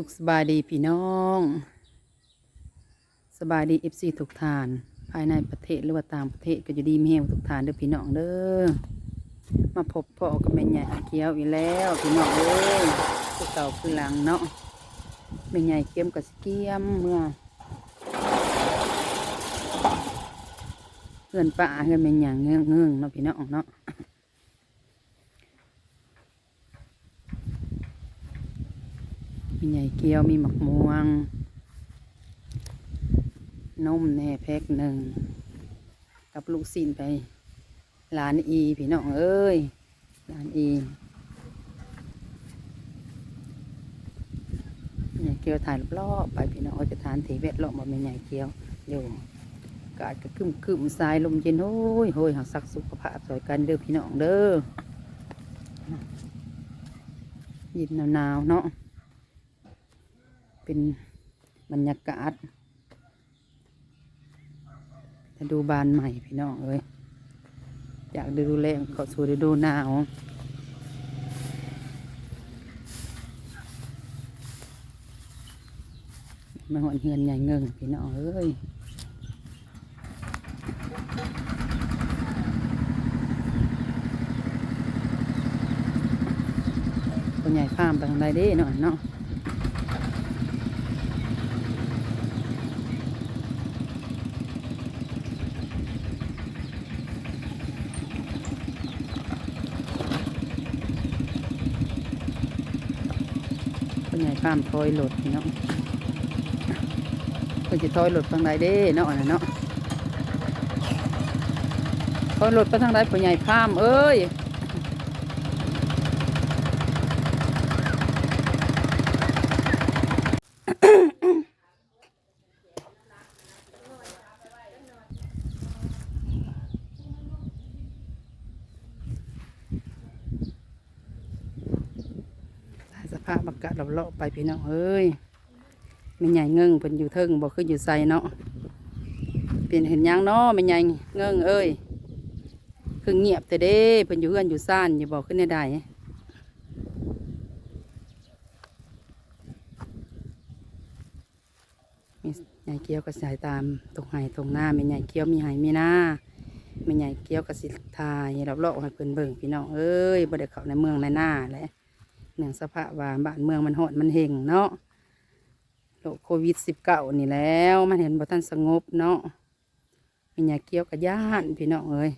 สุขสบายดีพี่น้อง สบายดีเอฟซีทุกทาน ภายในประเทศหรือว่าต่างประเทศก็จะดีมีแหงทุกทานเด้อพี่น้องเด้อมาพบพ่อกับแม่ใหญ่อาเกียวอีกแล้วพี่น้องเอ้ยคือเก่าคือหลังเนาะแม่ใหญ่เกียมกับเกียมเมื่อเพื่อนป้าเพื่อนแม่ใหญ่เงื้องเงื้องเนาะพี่น้องเนาะ มี ใหญ่เกี๊ยวมีหมักม่วง นมแน่แพ็กหนึ่ง กับลูกซีนไปหลานอีพี่น้องเอ้ยหลานอีใหญ่เกี๊ยวถ่ายรอบๆไปพี่น้องเอาจะทานถีเวทรอบมาเป็นใหญ่เกี๊ยวอยู่กาดก็คึมคึมๆสายลมเย็นโอ้ยโอ้ยหักสักสุขภาพสวยกันเด้อพี่น้องเด้อยินหนาวๆเนาะ เป็นบรรยากาศจะดูบานใหม่พี่น้องเอ้ยอยากดูแลเขาสู่ฤดูหนาวมาหอนเฮือนใหญ่เงิงพี่น้องเอ้ยคนใหญ่ข้ามไปทางใดด้หน่อยเนาะ คนใหญ่ข้ามถอยรถเนาะเพิ่นสิถอยรถทางใดเด้เนาะนนั้นเนาะถอยรถไปทางใดคนใหญ่ข้ามเอ้ยสภาพอา กาศเราเลาะไปพี่น้องเอ้ยไม่ใหญ่เงิงเพิ่นอยู่เทิงบ่คืออยู่ใส่เนาะเปลี่ยนเห็นยังเนาะไม่ใหญ่เงิงเอ้ยคือเงียบแต่เด้เพิ่นอยู่เฮือนอยู่ซ่านอย่าบอกขึ้นได้ใดมีใหญ่เกี้ยวก็สายตามตรงไห้ตรงหน้าไม่ใหญ่เกี้ยวมีไห้มีหน้าไม่ใหญ่เกี้ยวก็สิทายเราเลาะให้เพิ่นเบิ่งพี่น้องเอ้ยบ่ได้เข้าในเมืองในหน้าแหละ เนื่องสภาพว่าบ้านเมืองมันหอดมันเฮงเนาะโรคโควิดสิบเก้านี่แล้วมันเห็นบ่ทันสงบเนาะมีหยาเกี้ยวกับย่านพี่น้องเอ้ย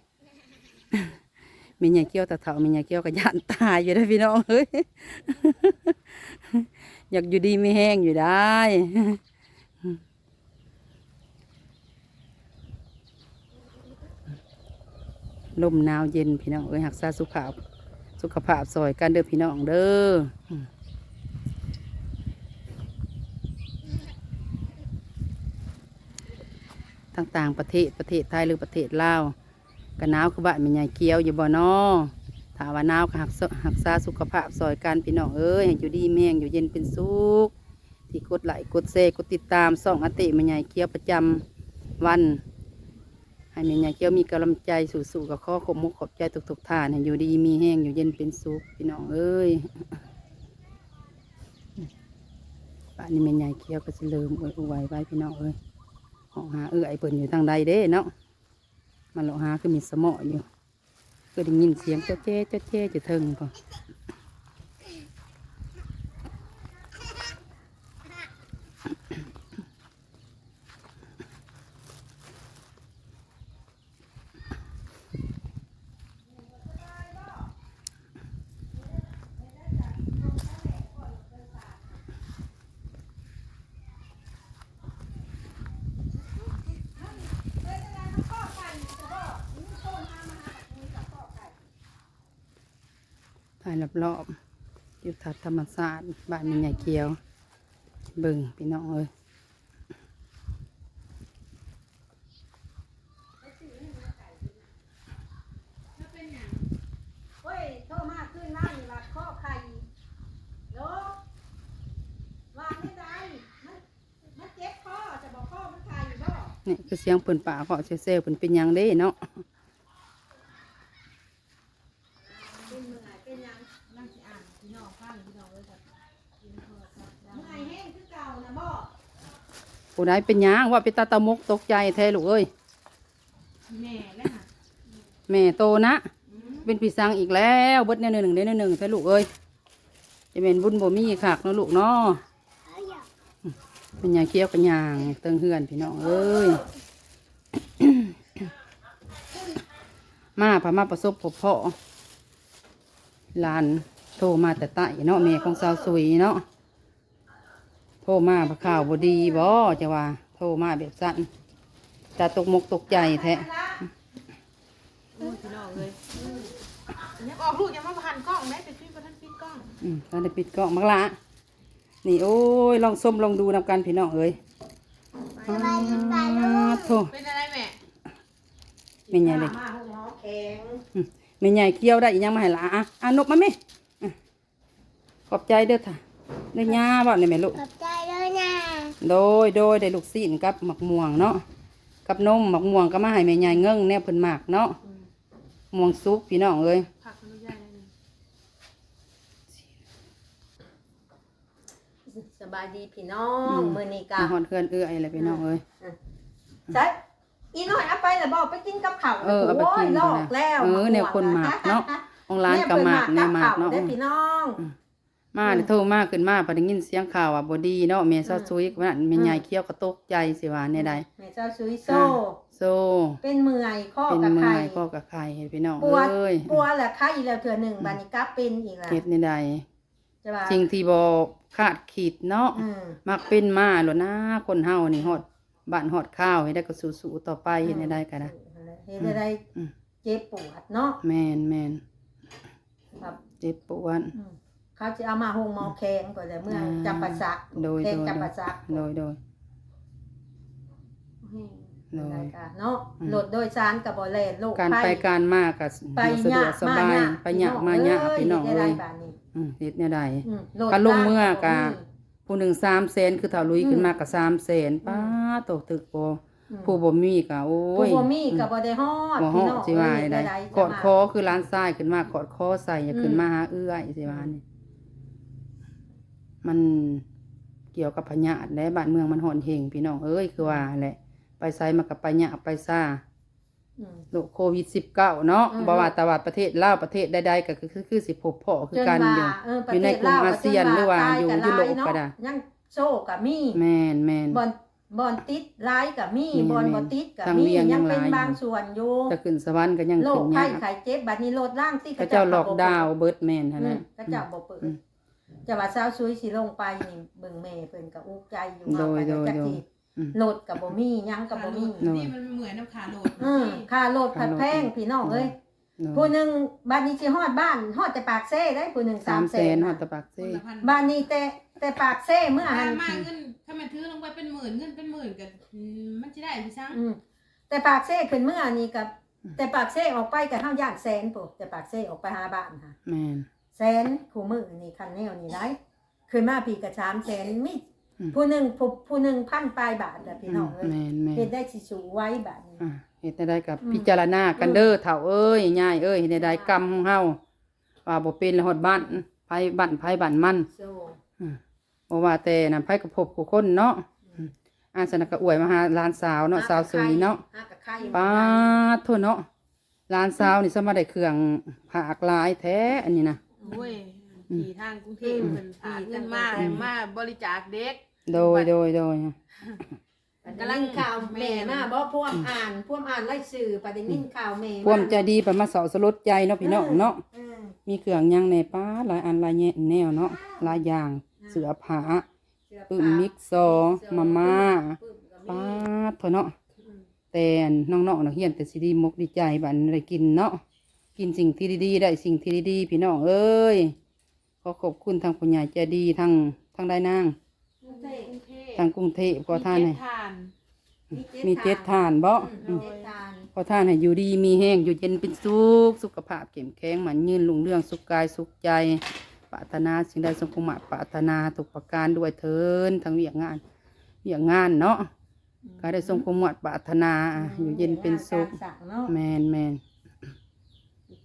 มีหยาเกี้ยวตะเถามีหยาเกี้ยวกับย่านตายอยู่ได้พี่น้องเอ้ยอยากอยู่ดีไม่แห้งอยู่ได้ลมหนาวเย็นพี่น้องเอ้ยหักษาสุขภาพ สุขภาพสวยกันเด้อพี่น้องเด้อต่างๆประเทศประเทศไทยหรือประเทศลาวก็หนาวคือบ้านแม่ใหญ่เกี้ยวอยู่บ่อนอถาว่านาวก็หักหักษาสุขภาพสวยกันพี่น้องเอ้ยอยู่ดีแม่งอยู่เย็นเป็นสุขที่กดไลค์กดแชร์กดติดตามส่องอติแม่ใหญ่เกี้ยวประจำวัน ให้แม่ใหญ่เกี้ยวมีกำลังใจสู่ๆกับข้อขมุกขอบใจทุกๆท่านให้อยู่ดีมีแห้งอยู่เย็นเป็นสุขพี่น้องเอ้ยป่านนี้แม่ใหญ่เกี้ยวก็สิเริ่มอวยอวยไว้พี่น้องเอ้ยหองหาเอื้อยเปิ่นอยู่ทางใดเด้เนาะมันเลาะหาคือมีสมออยู่ก็ได้ยินเสียงเจ้าเจ๊เจ้าเจ๊จะเทิงพอ รอบๆอยู่ทัดธรรมศาสตร์บ้านแม่ใหญ่เกี้ยว เบิ่งพี่น้องเอ้ยเฮ้ยโทรมาขึ้นนั่งหลักข้อไข่โลวางไม่ได้มันมันเจ็บข้อจะบอกข้อมันไข่บ่นี่คือเสียงเปิ่นป่าเขาเซลเซลเปิ่นเป็นหยังเด้เนาะ เป็นมือไหนเป็นยังนั่งสิอ่านพี่น้องฟังพี่น้องเลยจ้ะเมื่อยแห้ ผู้ใดเป็นหยังว่าเป็นตาตะมกตกใจแท้ลูกเอ้ย แม่แล้วน่ะแม่โตนะอืมเป็นปีสังอีกแล้วเบิดแนวหนึ่งได้แนวหนึ่งแท้ลูกเอ้ย จะเป็นบุญบ่มีคักเนาะลูกเนาะเป็นหยังเกี้ยวกันยางเติงเฮือนพี่น้องเอ้ย มาพามาประสบพบพ่อหลานโทรมาแต่ใต้เนาะแม่ของสาวสุยเนาะ โทรมาพระข่าวบดีบ่จะว่า โทรมาแบบสั้นจะตกมกตกใจแท้โอ้ยพี่น้องเลยยังออกลูกยังมาพันกล้องแม่แต่พี่ประทันปิดกล้องอืมตอนได้ปิดกล้องมักละนี่โอ้ยลองส้มลองดูนำกันพี่น้องเอ้ยอ้าวโธ่เป็นอะไรแม่ไม่ใหญ่เลยมาห้องหมอแข็งไม่ใหญ่เคี้ยวได้อีกยังมาให้ละอะอะนกมาไหมอะขอบใจเด้อค่ะ ได้ย่าบ่เนี่ยแม่ลูก ขอบใจด้วยนะโดยโดยได้ลูกซีนกับหมักม่วงเนาะ กับนมหมักม่วงก็มาให้แม่ใหญ่เงิ่งแนวเพิ่นหมักเนาะม่วงซุปพี่น้องเอ้ยผักอนุญาตได้เลยสบายดีพี่น้องมื้อนี้กะมาฮอดเพื่อนเอื้อยอะไรพี่น้องเอ้ยใช่อีน้อยเอาไปแล้วบอกไปกินกับข้าวเออเอาไปกินโยลอกแล้วเออแนวคนหมากเนาะของร้านก็หมากแนวหมากเนาะได้อพี่น้อง มาเนี่ยโทรมาขึ้นมาพอได้ยินเสียงข่าวว่าบดีเนาะแม่ซอซุยวันนั้นแม่ใหญ่เคี้ยวก็ตกใจสิว่าในใดแม่เจ้าซุยโซอ่าโซเป็นเมื่อยข้อเป็นกับเมื่ไข่อยพ่อกับไข่ให้พี่น้องปวดเอ้ยปวดแหละไข้อีกแล้วเถื่อหนึ่งบัดนี้กลับเป็นอีกแล้วเฮ็ดในใดจะว่าสิ่งที่บ่คาดคิดเนาะอืมมักเป็นมาหลดนะคนเฮานี่ฮอดบ้านฮอดข้าวให้ได้ก็สู้ๆต่อไปเฮ็ดในใดก็ได้ เฮ็ดได้อืม เจ็บปวดเนาะแม่นแม่นครับเจ็บปวดอืม เขาจะเอามาหงหมอแข็งก่อนเลยเมื่ออ่าจับประสักโดยแข็งโดยจับประสักโดยโดย โดยได้ค่ะเนาะอืมรถโดยสารกับบ่แล่นโลกการภัยไปการมาก็ไปสะดวกสบายไปยะมาญะพี่น้องเอ้เอ้ยยได้บาดนี้อืมเฮ็ดแนวใดอืมรถก็ลงเมื่อลางกะผู้หนึ่งสามแสนคือถ้าลุยขึ้นมาก็สามแสนป้าตกตึกบ่อืมผู้บ่มีก็โอ้ผู้ยบ่มีก็บ่ได้ฮอดบ่ฮพี่อน้ดองสิว่าเอ้ยได้ได้ๆกอดคอคือร้านทรายขึ้นมากอดคอใส่อย่าขึ้นมาหาเอื้อยสิว่านี่ มันเกี่ยวกับพญาธิและบ้านเมืองมันห่อนเฮงพี่น้องเอ้ยคือว่าแหละ ไปไสมันก็ไปยะไปซ่าอืม โรคโควิด19เนาะอืม บ่ว่าแต่ว่าประเทศลาวประเทศใดๆก็คือคือคือสิพบพ่อคือกันอยู่เออประอยู่เทในศกลุ่มลวอาเซียนหรือว่าอยู่ตยุโรปหลาก็ได้เนาะยังโซ่ก็มีแม่นแม่นบอลบอลติดหลายก็มีแม่นบอลแม่บ่นติดก็ทางมีเวียงยัยังงเป็นหลายอยู่ บางส่วนอยู่จะขึ้นสวรรค์ก็ยังโรขึ้คนไข้ยากไข้เจ็บบัดนี้โลดล่างที่ก็เจ้าล็อกดาวน์เบิดแม่นหั่นอืน่ะมก็เจ้าบ่เปิดอืม จะว่าเช้าซุยสิลงไปนี่เบิ่งแม่เพิ่นก็อุกใจอยู่โดยเฮาก็โดยจักโดยทีอืม โหลดก็บ่มีหยังก็บ่มีโดย นี่มันเหมือนน้ำขาโหลดอืมค่าโหลดผัดแพงพี่น้องเอ้ยผู้หนึงบัดนี้สิฮอดบ้านฮอดแต่ปากเซ่ได้ผู้หนึงสามแสน300,000ฮอดตะปักคนเซ่ละพันบ้านนี้แต่แต่ปากเซ่เมื่อถ้าหันมาเงินถ้ามันถือลงไปเป็นหมื่นเงินเป็นหมื่นกันมันจะได้พี่ช่างอืมแต่ปากเซ่ขึ้นเมื่อนี้กับแต่ปากเซ่ออกไปกับเฮาย่านแสนปุ๊แต่ปากเซ่ออกไปหาบ้านค่ะแม่น แสนคู่มือนี่คันแนวนี่ได้ขึ้นมาพี่กับ3แสนมีอืม ผู้หนึงผู้ผู้หนึงพันปลายบาทน่ะพี่น้องเอ้ยแม่นแม่นเฮ็ดได้สิสูไว้บาดนี้ อะเฮ็ดได้กับอืม พิจารณากันเด้อเฒ่าเอ้ยยายเอ้ยเฮ็ดได้กรรมของเฮาว่าบ่เป็นแล้วฮอดบ้านไผบ้านไผบ้านมัน โซ่อืมบ่ว่าแต่นำไผกับพบผู้คนเนาะอืมอาสนะก็อวยมาหาหลานสาวเนาะสาวสวยเนาะหากะไข่ป้าดโทษเนาะหลานสาวนี่สมาได้เครื่องผากหลายแท้อันนี้นะ โอ้ยขี่ทางกรุงเทพเพิ่นฝากเงินมาให้มาบริจาคเด็ก โดยโดยโดยกำลังข่าวแม่มาบ่พวมอ่านพวมอ่านไล่สื่อปะได้ยินข่าวแม่ความใจะดีไปมาเสาสลดใจเนาะพี่น้องเนาะอืมมีเครื่องหยังในป้าดหลายอันหลายแยะแนวเนาะหลายอย่างเสือผ้าเสื้อปึ้มผ้ามิกซอร์มาม่าปึ้มก็มีป้าดเถอะเนาะแต่น้องๆนักเรียนแต่สิดีมกดีใจบัดนได้กินเนาะ กินสิ่งที่ดีๆได้สิ่งที่ดีๆพี่น้องเอ้ยขอขอบคุณทางผู้ใหญ่ใจดีทางทางได้นางกรุงเทพทางกรุงเทพขอท่านให้มีเจ็ดทานมีเจ็ดทานบ่อืมมีเจ็ดทานขอท่านให้อยู่ดีมีแห้งอยู่เย็นเป็นสุขสุขภาพเข้มแข็งหมันยืนลุงเรื่องสุขกายสุขใจปรารถนาสิ่งใดสมคงมาปรารถนาทุกประการด้วยเทินทั้งเวียกงานเวียกงานเนาะก็ได้สมคงมาปรารถนาอยู่เย็นเป็นสุขการสั่งเนาะแมน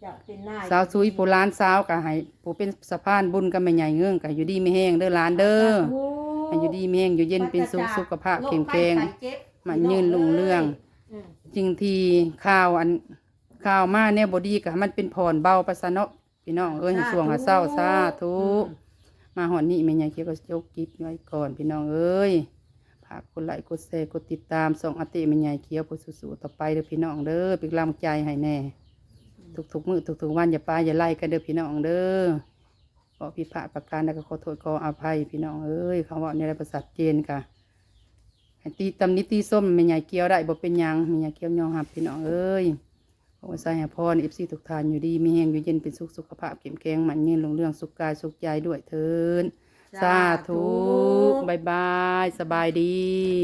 แมนจะเป็นหน้าสาวซุยผู้ล้านสาวก็ให้ผู้เป็นสะพานบุญกับแม่ใหญ่เงื่องก็อยู่ดีไม่แห้งเด้อหล้านเด้อโอ้ให้อยู่ดีมีแห้งอยู่เย็นเป็นสุขสุขภาพแข็งแรงโรคภัยไข้เจ็บมันยืนลุงเรื่องอืมจริงทีข่าวอันข่าวมาแนวบดีกะมันเป็นผ่อนเบาไปซะเนาะพี่น้องเอ้ยให้ช่วงหาเศร้าซาทุกมาหอนนี่แม่ยายเกียวก็ยกกิบไว้ก่อนพี่น้องเอ้ยฝากกดไลค์กดแชร์กดติดตามส่องอติแม่ยายเกียวผู้สู้ๆต่อไปเด้อพี่น้องเด้อเป็นกำลังใจให้แน่ ทุกๆมื้อทุกๆวันอย่าปาอย่าไล่กันเด้อพี่น้องเด้อขอผิดพลาดประการใดก็ขอโทษขออภัยพี่น้องเอ้ยคำว่าในไรประสัทเจนกะให้ตีตำนิตีส้มแม่ใหญ่เกี้ยวได้บ่เป็นหยังแม่ใหญ่เกี้ยวยอมรับพี่น้องเอ้ยขอใส่ให้พรเอฟซีทุกท่านอยู่ดีมีแหงอยู่เย็นเป็นสุขสุขภาพเข้มแข็งมันยืนลงเรื่องสุขกายสุขใจด้วยเถินสาธุบายบายสบายดี